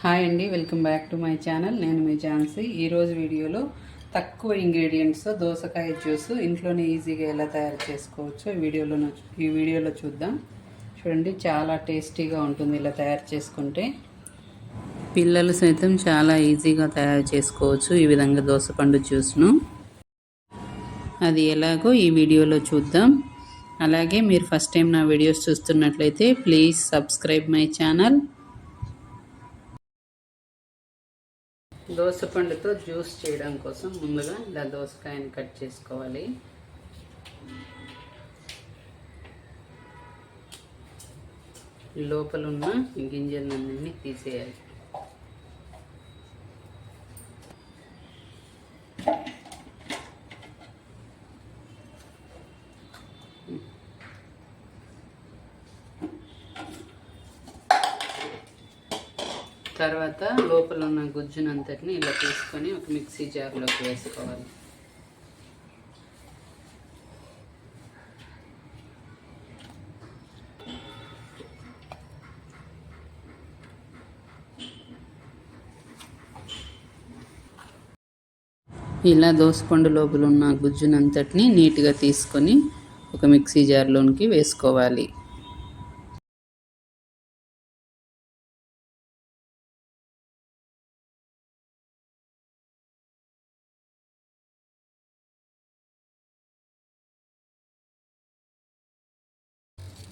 Hi అండి welcome back to my channel. నేను మీ ఝాన్సీ. ఈరోజు వీడియోలో తక్కువ ఇంగ్రీడియంట్స్తో దోసకాయ జ్యూస్ ఇంట్లోనే ఈజీగా ఎలా తయారు చేసుకోవచ్చో ఈ వీడియోలో ఈ వీడియోలో చూద్దాం. చూడండి చాలా టేస్టీగా ఉంటుంది ఇలా తయారు చేసుకుంటే. పిల్లలు సైతం చాలా ఈజీగా తయారు చేసుకోవచ్చు ఈ విధంగా దోసపండు జ్యూస్ను. అది ఎలాగో ఈ వీడియోలో చూద్దాం. అలాగే మీరు ఫస్ట్ టైం నా వీడియోస్ చూస్తున్నట్లయితే ప్లీజ్ సబ్స్క్రైబ్ మై ఛానల్. దోసపండుతో జ్యూస్ చేయడం కోసం ముందుగా ఇలా దోసకాయని కట్ చేసుకోవాలి. లోపలున్న గింజలన్నీ తీసేయాలి. తర్వాత లోపల ఉన్న గుజ్జునంతటిని ఇలా తీసుకొని ఒక మిక్సీ జార్లోకి వేసుకోవాలి. ఇలా దోసపండు లోపల ఉన్న గుజ్జునంతటిని నీట్గా తీసుకొని ఒక మిక్సీ జార్లోనికి వేసుకోవాలి.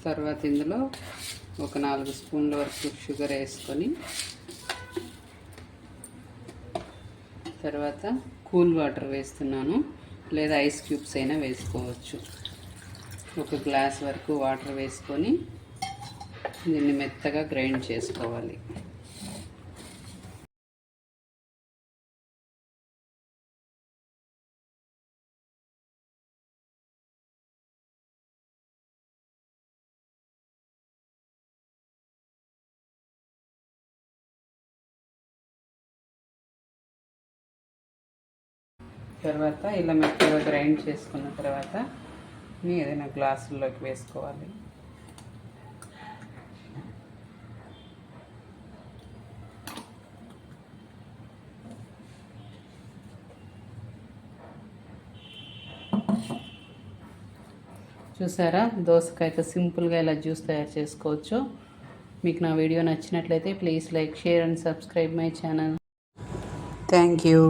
తర్వాత ఇందులో ఒక నాలుగు స్పూన్ల వరకు షుగర్ వేసుకొని తర్వాత కూల్ వాటర్ వేస్తున్నాను. లేదా ఐస్ క్యూబ్స్ అయినా వేసుకోవచ్చు. ఒక గ్లాస్ వరకు వాటర్ వేసుకొని దీన్ని మెత్తగా గ్రైండ్ చేసుకోవాలి. తర్వాత ఇలా మెత్తగా గ్రైండ్ చేసుకున్న తర్వాత ఏదైనా గ్లాసుల్లోకి వేసుకోవాలి. చూసారా? దోసకాయతో సింపుల్గా ఇలా జ్యూస్ తయారు చేసుకోవచ్చు. మీకు నా వీడియో నచ్చినట్లయితే please like share and subscribe my channel. Thank you.